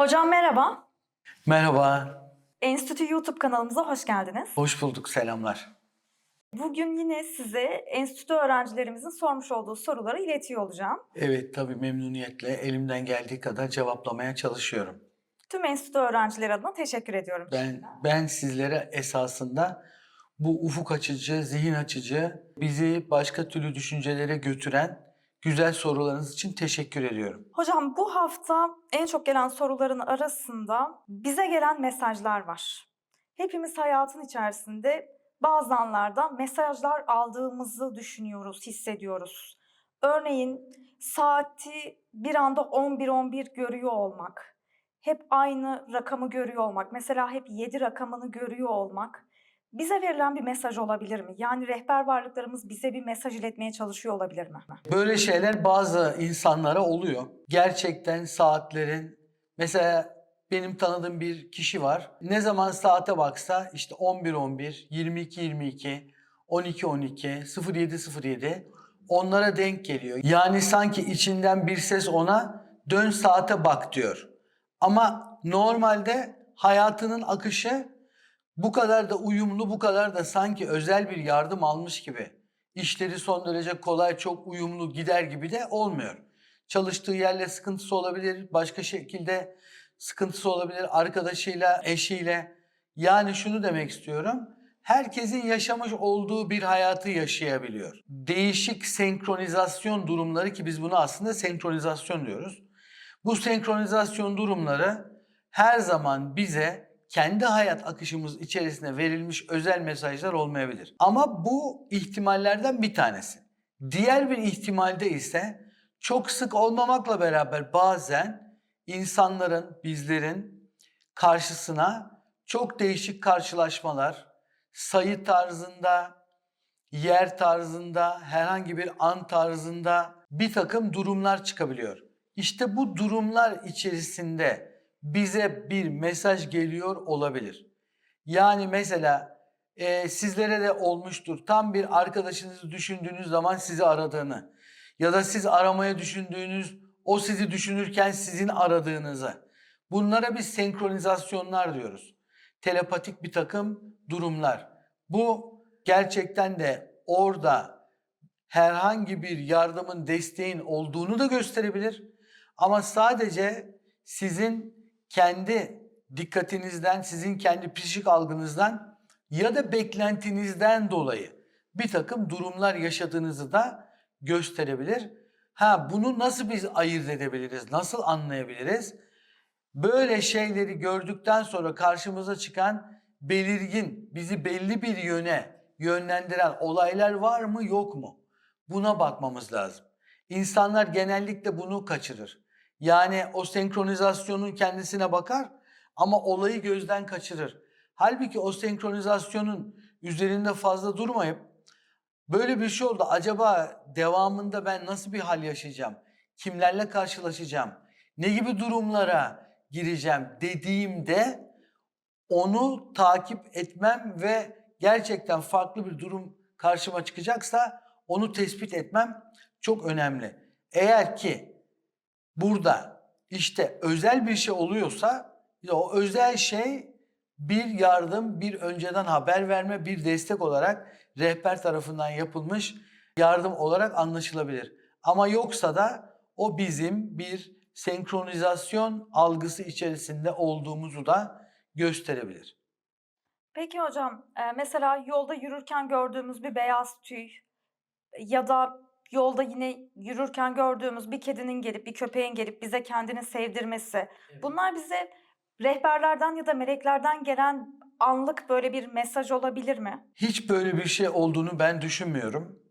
Hocam merhaba. Merhaba, Enstitü YouTube kanalımıza hoş geldiniz. hoş bulduk, selamlar. Bugün yine size enstitü öğrencilerimizin sormuş olduğu soruları iletiyor olacağım. Evet, tabii memnuniyetle elimden geldiği kadar cevaplamaya çalışıyorum. Tüm enstitü öğrencileri adına teşekkür ediyorum. Ben ben sizlere esasında bu ufuk açıcı, zihin açıcı, bizi başka türlü düşüncelere götüren güzel sorularınız için teşekkür ediyorum. Hocam bu hafta en çok gelen soruların arasında bize gelen mesajlar var. Hepimiz hayatın içerisinde bazı anlarda mesajlar aldığımızı düşünüyoruz, hissediyoruz. Örneğin saati bir anda 11-11 görüyor olmak, hep aynı rakamı görüyor olmak, mesela hep 7 rakamını görüyor olmak bize verilen bir mesaj olabilir mi? Yani rehber varlıklarımız bize bir mesaj iletmeye çalışıyor olabilir mi? Böyle şeyler bazı insanlara oluyor. Gerçekten saatlerin mesela benim tanıdığım bir kişi var. Ne zaman saate baksa işte 11-11, 22-22, 12-12, 07-07 onlara denk geliyor. Yani sanki içinden bir ses ona dön saate bak diyor. Ama normalde hayatının akışı bu kadar da uyumlu, bu kadar da sanki özel bir yardım almış gibi. İşleri son derece kolay, çok uyumlu gider gibi de olmuyor. Çalıştığı yerle sıkıntısı olabilir, başka şekilde sıkıntısı olabilir, arkadaşıyla, eşiyle. Yani şunu demek istiyorum. Herkesin yaşamış olduğu bir hayatı yaşayabiliyor. Değişik senkronizasyon durumları ki biz buna aslında senkronizasyon diyoruz. Bu senkronizasyon durumları her zaman bize kendi hayat akışımız içerisinde verilmiş özel mesajlar olmayabilir. Ama bu ihtimallerden bir tanesi. Diğer bir ihtimalde ise çok sık olmamakla beraber bazen insanların, bizlerin karşısına çok değişik karşılaşmalar, sayı tarzında, yer tarzında, herhangi bir an tarzında bir takım durumlar çıkabiliyor. İşte bu durumlar içerisinde bize bir mesaj geliyor olabilir. Yani mesela e, sizlere de olmuştur. Tam bir arkadaşınızı düşündüğünüz zaman sizi aradığını ya da siz aramaya düşündüğünüz, o sizi düşünürken sizin aradığınızı. Bunlara biz senkronizasyonlar diyoruz. Telepatik bir takım durumlar. Bu gerçekten de orada herhangi bir yardımın, desteğin olduğunu da gösterebilir. Ama sadece sizin kendi dikkatinizden, sizin kendi psikik algınızdan ya da beklentinizden dolayı bir takım durumlar yaşadığınızı da gösterebilir. Ha bunu nasıl biz ayırt edebiliriz? Nasıl anlayabiliriz? Böyle şeyleri gördükten sonra karşımıza çıkan belirgin, bizi belli bir yöne yönlendiren olaylar var mı yok mu? Buna bakmamız lazım. İnsanlar genellikle bunu kaçırır. Yani o senkronizasyonun kendisine bakar ama olayı gözden kaçırır. Halbuki o senkronizasyonun üzerinde fazla durmayıp böyle bir şey oldu. Acaba devamında ben nasıl bir hal yaşayacağım? Kimlerle karşılaşacağım? Ne gibi durumlara gireceğim dediğimde onu takip etmem ve gerçekten farklı bir durum karşıma çıkacaksa onu tespit etmem çok önemli. Eğer ki burada işte özel bir şey oluyorsa o özel şey bir yardım, bir önceden haber verme, bir destek olarak rehber tarafından yapılmış yardım olarak anlaşılabilir. Ama yoksa da o bizim bir senkronizasyon algısı içerisinde olduğumuzu da gösterebilir. Peki hocam, e, mesela yolda yürürken gördüğümüz bir beyaz tüy ya da yolda yine yürürken gördüğümüz bir kedinin gelip bir köpeğin gelip bize kendini sevdirmesi. Bunlar bize rehberlerden ya da meleklerden gelen anlık böyle bir mesaj olabilir mi? Hiç böyle bir şey olduğunu ben düşünmüyorum.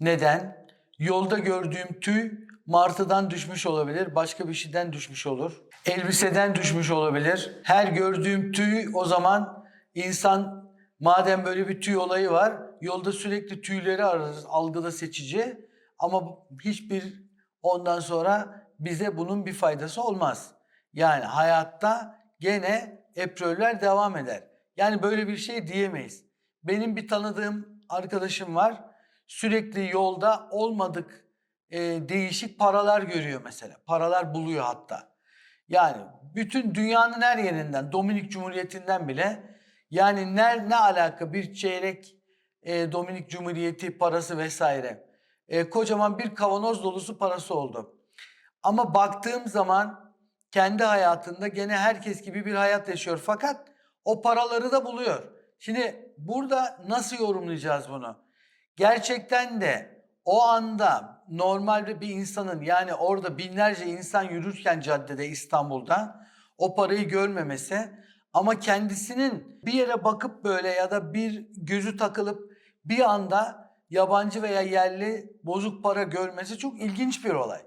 Neden? Yolda gördüğüm tüy martıdan düşmüş olabilir, başka bir şeyden düşmüş olur. Elbiseden düşmüş olabilir. Her gördüğüm tüy o zaman insan madem böyle bir tüy olayı var, yolda sürekli tüyleri ararız, algıda seçici. Ama hiçbir ondan sonra bize bunun bir faydası olmaz. Yani hayatta gene epröller devam eder. Yani böyle bir şey diyemeyiz. Benim bir tanıdığım arkadaşım var. Sürekli yolda olmadık e, değişik paralar görüyor mesela. Paralar buluyor hatta. Yani bütün dünyanın her yerinden, Dominik Cumhuriyeti'nden bile yani ne, ne alaka bir çeyrek e, Dominik Cumhuriyeti parası vesaire. E, kocaman bir kavanoz dolusu parası oldu. Ama baktığım zaman kendi hayatında gene herkes gibi bir hayat yaşıyor. Fakat o paraları da buluyor. Şimdi burada nasıl yorumlayacağız bunu? Gerçekten de o anda normalde bir insanın yani orada binlerce insan yürürken caddede İstanbul'da o parayı görmemesi ama kendisinin bir yere bakıp böyle ya da bir gözü takılıp bir anda yabancı veya yerli bozuk para görmesi çok ilginç bir olay.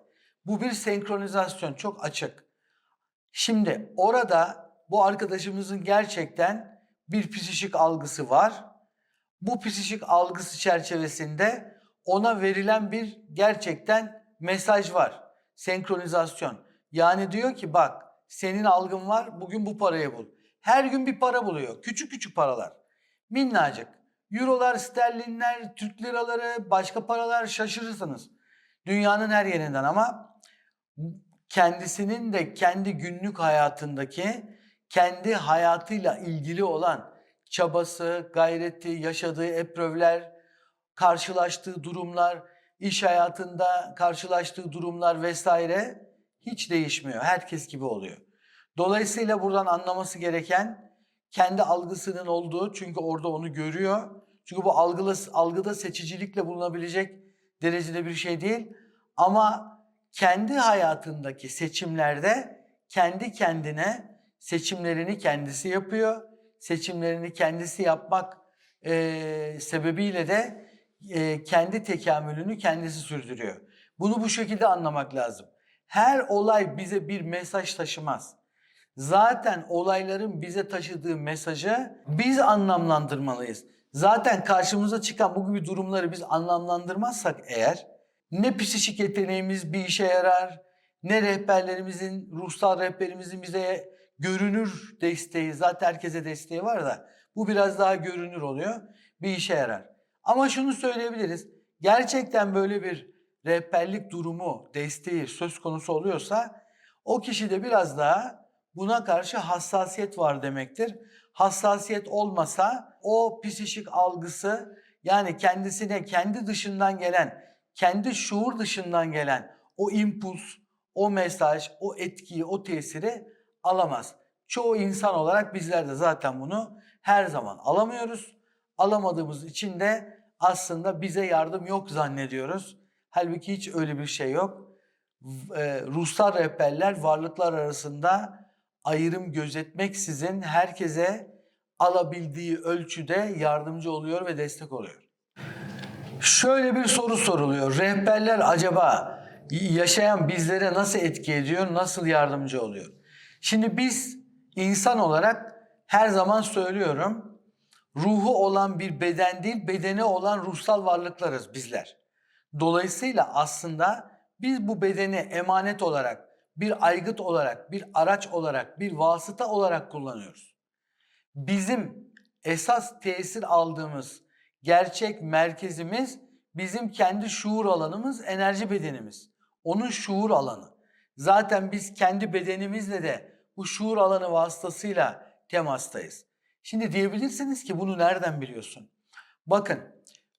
Bu bir senkronizasyon çok açık. Şimdi orada bu arkadaşımızın gerçekten bir psikik algısı var. Bu psikik algısı çerçevesinde ona verilen bir gerçekten mesaj var. Senkronizasyon. Yani diyor ki bak senin algın var bugün bu parayı bul. Her gün bir para buluyor. Küçük küçük paralar. Minnacık. Eurolar, sterlinler, Türk liraları, başka paralar şaşırırsınız. Dünyanın her yerinden ama kendisinin de kendi günlük hayatındaki kendi hayatıyla ilgili olan çabası, gayreti, yaşadığı eprövler, karşılaştığı durumlar, iş hayatında karşılaştığı durumlar vesaire hiç değişmiyor. Herkes gibi oluyor. Dolayısıyla buradan anlaması gereken kendi algısının olduğu çünkü orada onu görüyor. Çünkü bu algıla, algıda seçicilikle bulunabilecek derecede bir şey değil. Ama kendi hayatındaki seçimlerde kendi kendine seçimlerini kendisi yapıyor. Seçimlerini kendisi yapmak eee, sebebiyle de eee, kendi tekamülünü kendisi sürdürüyor. Bunu bu şekilde anlamak lazım. Her olay bize bir mesaj taşımaz. Zaten olayların bize taşıdığı mesajı biz anlamlandırmalıyız. Zaten karşımıza çıkan bu gibi durumları biz anlamlandırmazsak eğer ne psikik yeteneğimiz bir işe yarar, ne rehberlerimizin, ruhsal rehberimizin bize görünür desteği, zaten herkese desteği var da bu biraz daha görünür oluyor, bir işe yarar. Ama şunu söyleyebiliriz, gerçekten böyle bir rehberlik durumu, desteği söz konusu oluyorsa o kişide biraz daha buna karşı hassasiyet var demektir. Hassasiyet olmasa o psikik algısı yani kendisine kendi dışından gelen, kendi şuur dışından gelen o impuls, o mesaj, o etkiyi, o tesiri alamaz. Çoğu insan olarak bizler de zaten bunu her zaman alamıyoruz. Alamadığımız için de aslında bize yardım yok zannediyoruz. Halbuki hiç öyle bir şey yok. E, ruhsal rehberler varlıklar arasında ayrım gözetmeksizin herkese alabildiği ölçüde yardımcı oluyor ve destek oluyor. Şöyle bir soru soruluyor. Rehberler acaba yaşayan bizlere nasıl etki ediyor, nasıl yardımcı oluyor? Şimdi biz insan olarak her zaman söylüyorum, ruhu olan bir beden değil, bedeni olan ruhsal varlıklarız bizler. Dolayısıyla aslında biz bu bedeni emanet olarak, bir aygıt olarak, bir araç olarak, bir vasıta olarak kullanıyoruz. Bizim esas tesir aldığımız gerçek merkezimiz bizim kendi şuur alanımız, enerji bedenimiz. Onun şuur alanı. Zaten biz kendi bedenimizle de bu şuur alanı vasıtasıyla temastayız. Şimdi diyebilirsiniz ki bunu nereden biliyorsun? Bakın,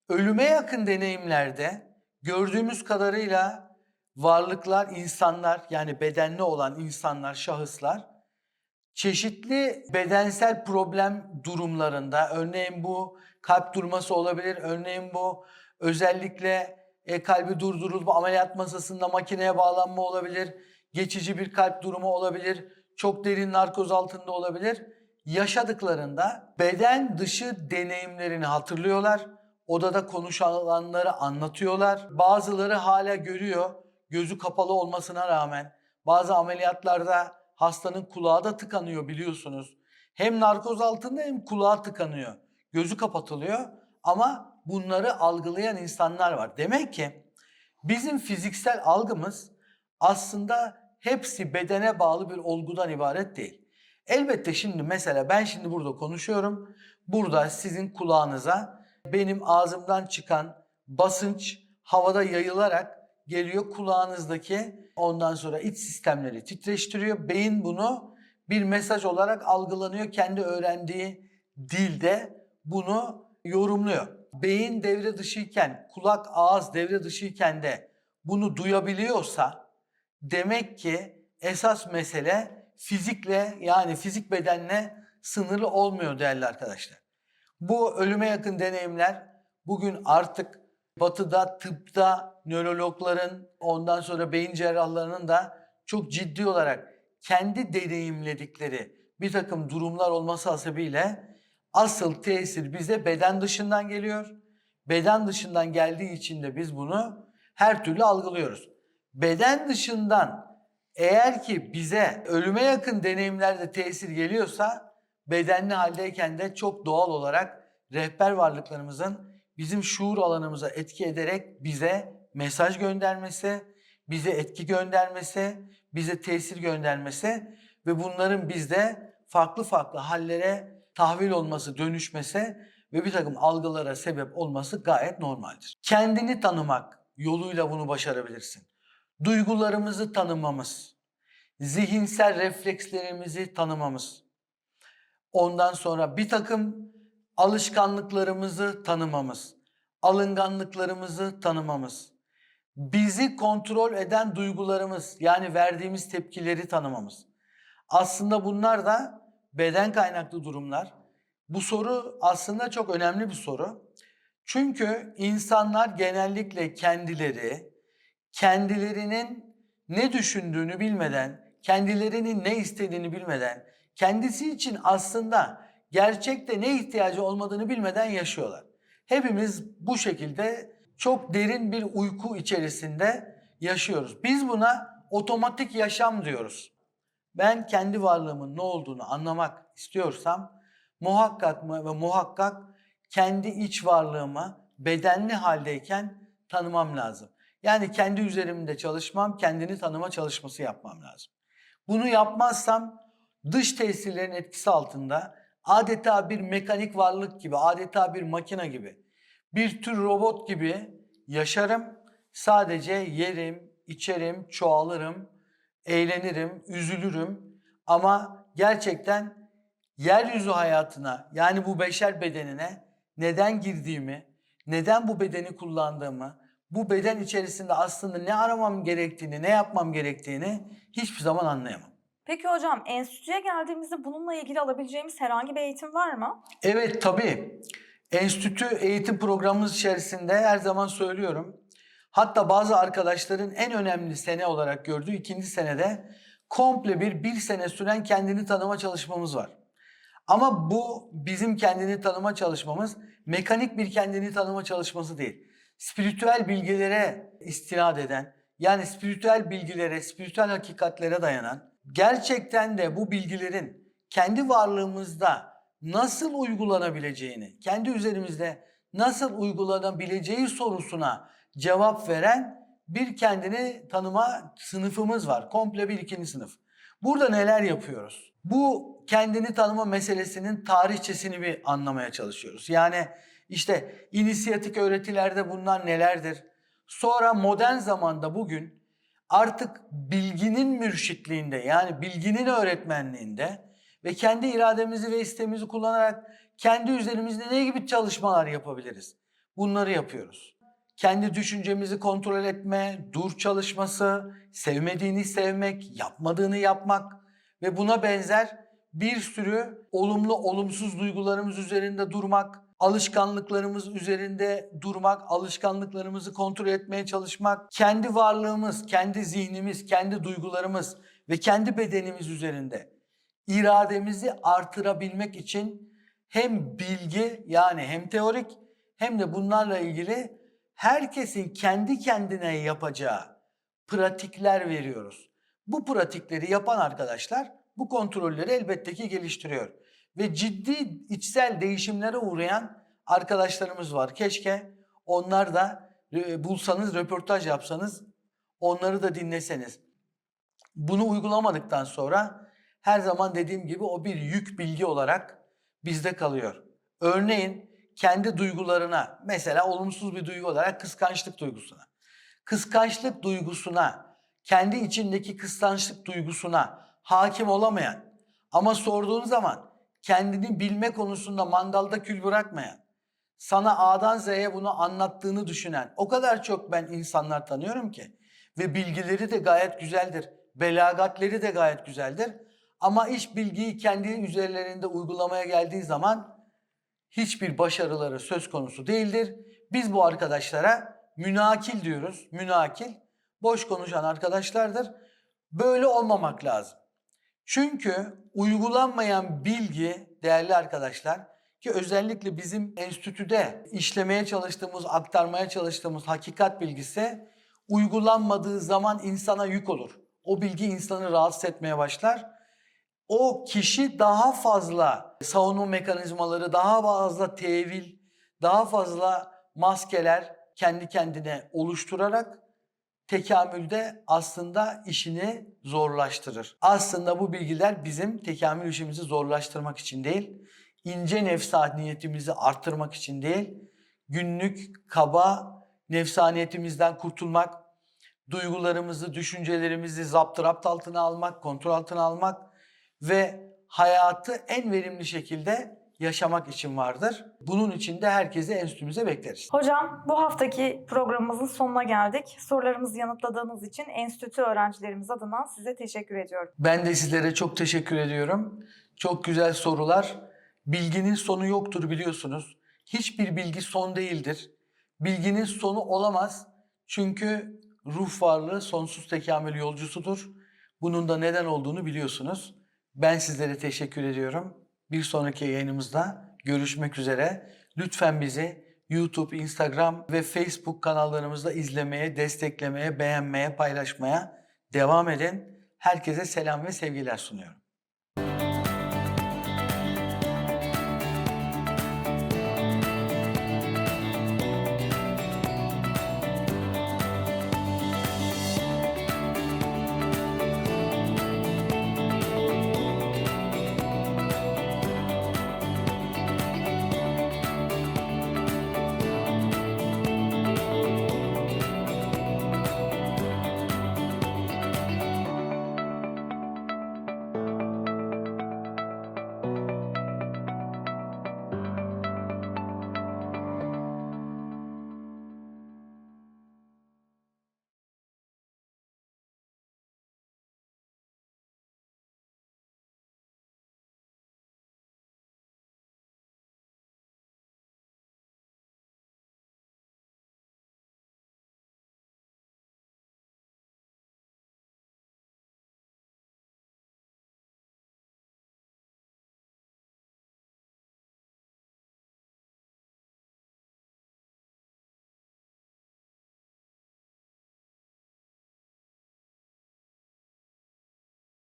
ölüme yakın deneyimlerde gördüğümüz kadarıyla varlıklar, insanlar yani bedenli olan insanlar, şahıslar çeşitli bedensel problem durumlarında örneğin bu kalp durması olabilir, örneğin bu özellikle e, kalbi durdurulup ameliyat masasında makineye bağlanma olabilir, geçici bir kalp durumu olabilir, çok derin narkoz altında olabilir. Yaşadıklarında beden dışı deneyimlerini hatırlıyorlar. Odada konuşulanları anlatıyorlar. Bazıları hala görüyor gözü kapalı olmasına rağmen. Bazı ameliyatlarda hastanın kulağı da tıkanıyor biliyorsunuz. Hem narkoz altında hem kulağı tıkanıyor. Gözü kapatılıyor ama bunları algılayan insanlar var. Demek ki bizim fiziksel algımız aslında hepsi bedene bağlı bir olgudan ibaret değil. Elbette şimdi mesela ben şimdi burada konuşuyorum. Burada sizin kulağınıza benim ağzımdan çıkan basınç havada yayılarak geliyor kulağınızdaki ondan sonra iç sistemleri titreştiriyor. Beyin bunu bir mesaj olarak algılanıyor. Kendi öğrendiği dilde bunu yorumluyor. Beyin devre dışıyken, kulak, ağız devre dışıyken de bunu duyabiliyorsa demek ki esas mesele fizikle yani fizik bedenle sınırlı olmuyor değerli arkadaşlar. Bu ölüme yakın deneyimler bugün artık batıda, tıpta, nörologların, ondan sonra beyin cerrahlarının da çok ciddi olarak kendi deneyimledikleri bir takım durumlar olması hasebiyle asıl tesir bize beden dışından geliyor. Beden dışından geldiği için de biz bunu her türlü algılıyoruz. Beden dışından eğer ki bize ölüme yakın deneyimlerde tesir geliyorsa bedenli haldeyken de çok doğal olarak rehber varlıklarımızın bizim şuur alanımıza etki ederek bize mesaj göndermesi, bize etki göndermesi, bize tesir göndermesi ve bunların bizde farklı farklı hallere tahvil olması, dönüşmesi ve bir takım algılara sebep olması gayet normaldir. Kendini tanımak yoluyla bunu başarabilirsin. Duygularımızı tanımamız, zihinsel reflekslerimizi tanımamız, ondan sonra bir takım alışkanlıklarımızı tanımamız, alınganlıklarımızı tanımamız, bizi kontrol eden duygularımız yani verdiğimiz tepkileri tanımamız. Aslında bunlar da beden kaynaklı durumlar. Bu soru aslında çok önemli bir soru. Çünkü insanlar genellikle kendileri, kendilerinin ne düşündüğünü bilmeden, kendilerinin ne istediğini bilmeden, kendisi için aslında gerçekte ne ihtiyacı olmadığını bilmeden yaşıyorlar. Hepimiz bu şekilde çok derin bir uyku içerisinde yaşıyoruz. Biz buna otomatik yaşam diyoruz. Ben kendi varlığımın ne olduğunu anlamak istiyorsam muhakkak mı ve muhakkak kendi iç varlığımı bedenli haldeyken tanımam lazım. Yani kendi üzerimde çalışmam, kendini tanıma çalışması yapmam lazım. Bunu yapmazsam dış tesirlerin etkisi altında adeta bir mekanik varlık gibi, adeta bir makine gibi, bir tür robot gibi yaşarım. Sadece yerim, içerim, çoğalırım, eğlenirim, üzülürüm. Ama gerçekten yeryüzü hayatına yani bu beşer bedenine neden girdiğimi, neden bu bedeni kullandığımı, bu beden içerisinde aslında ne aramam gerektiğini, ne yapmam gerektiğini hiçbir zaman anlayamam. Peki hocam enstitüye geldiğimizde bununla ilgili alabileceğimiz herhangi bir eğitim var mı? Evet tabii. Enstitü eğitim programımız içerisinde her zaman söylüyorum. Hatta bazı arkadaşların en önemli sene olarak gördüğü ikinci senede komple bir bir sene süren kendini tanıma çalışmamız var. Ama bu bizim kendini tanıma çalışmamız mekanik bir kendini tanıma çalışması değil. Spiritüel bilgilere istinad eden yani spiritüel bilgilere, spiritüel hakikatlere dayanan gerçekten de bu bilgilerin kendi varlığımızda nasıl uygulanabileceğini, kendi üzerimizde nasıl uygulanabileceği sorusuna cevap veren bir kendini tanıma sınıfımız var. Komple bir ikinci sınıf. Burada neler yapıyoruz? Bu kendini tanıma meselesinin tarihçesini bir anlamaya çalışıyoruz. Yani işte inisiyatik öğretilerde bunlar nelerdir? Sonra modern zamanda bugün artık bilginin mürşitliğinde yani bilginin öğretmenliğinde ve kendi irademizi ve isteğimizi kullanarak kendi üzerimizde ne gibi çalışmalar yapabiliriz? Bunları yapıyoruz. Kendi düşüncemizi kontrol etme, dur çalışması, sevmediğini sevmek, yapmadığını yapmak ve buna benzer bir sürü olumlu olumsuz duygularımız üzerinde durmak, alışkanlıklarımız üzerinde durmak, alışkanlıklarımızı kontrol etmeye çalışmak, kendi varlığımız, kendi zihnimiz, kendi duygularımız ve kendi bedenimiz üzerinde irademizi artırabilmek için hem bilgi yani hem teorik hem de bunlarla ilgili herkesin kendi kendine yapacağı pratikler veriyoruz. Bu pratikleri yapan arkadaşlar bu kontrolleri elbette ki geliştiriyor. Ve ciddi içsel değişimlere uğrayan arkadaşlarımız var. Keşke onlar da e, bulsanız, röportaj yapsanız, onları da dinleseniz. Bunu uygulamadıktan sonra her zaman dediğim gibi o bir yük bilgi olarak bizde kalıyor. Örneğin kendi duygularına, mesela olumsuz bir duygu olarak kıskançlık duygusuna. kıskançlık duygusuna, kendi içindeki kıskançlık duygusuna hakim olamayan ama sorduğun zaman kendini bilme konusunda mandalda kül bırakmayan, sana A'dan Z'ye bunu anlattığını düşünen o kadar çok ben insanlar tanıyorum ki ve bilgileri de gayet güzeldir. Belagatleri de gayet güzeldir. Ama iş bilgiyi kendi üzerlerinde uygulamaya geldiği zaman hiçbir başarıları söz konusu değildir. Biz bu arkadaşlara münakil diyoruz. Münakil boş konuşan arkadaşlardır. Böyle olmamak lazım. Çünkü uygulanmayan bilgi değerli arkadaşlar ki özellikle bizim enstitüde işlemeye çalıştığımız, aktarmaya çalıştığımız hakikat bilgisi uygulanmadığı zaman insana yük olur. O bilgi insanı rahatsız etmeye başlar. O kişi daha fazla savunma mekanizmaları, daha fazla tevil, daha fazla maskeler kendi kendine oluşturarak tekamülde aslında işini zorlaştırır. Aslında bu bilgiler bizim tekamül işimizi zorlaştırmak için değil, ince nefsaniyetimizi arttırmak için değil, günlük kaba nefsaniyetimizden kurtulmak, duygularımızı, düşüncelerimizi zaptı altına almak, kontrol altına almak ve hayatı en verimli şekilde yaşamak için vardır. Bunun için de herkesi enstitümüze bekleriz. Hocam bu haftaki programımızın sonuna geldik. Sorularımızı yanıtladığınız için enstitü öğrencilerimiz adına size teşekkür ediyorum. Ben de sizlere çok teşekkür ediyorum. Çok güzel sorular. Bilginin sonu yoktur biliyorsunuz. Hiçbir bilgi son değildir. Bilginin sonu olamaz. Çünkü ruh varlığı sonsuz tekamül yolcusudur. Bunun da neden olduğunu biliyorsunuz. Ben sizlere teşekkür ediyorum. Bir sonraki yayınımızda görüşmek üzere. Lütfen bizi YouTube, Instagram ve Facebook kanallarımızda izlemeye, desteklemeye, beğenmeye, paylaşmaya devam edin. Herkese selam ve sevgiler sunuyorum.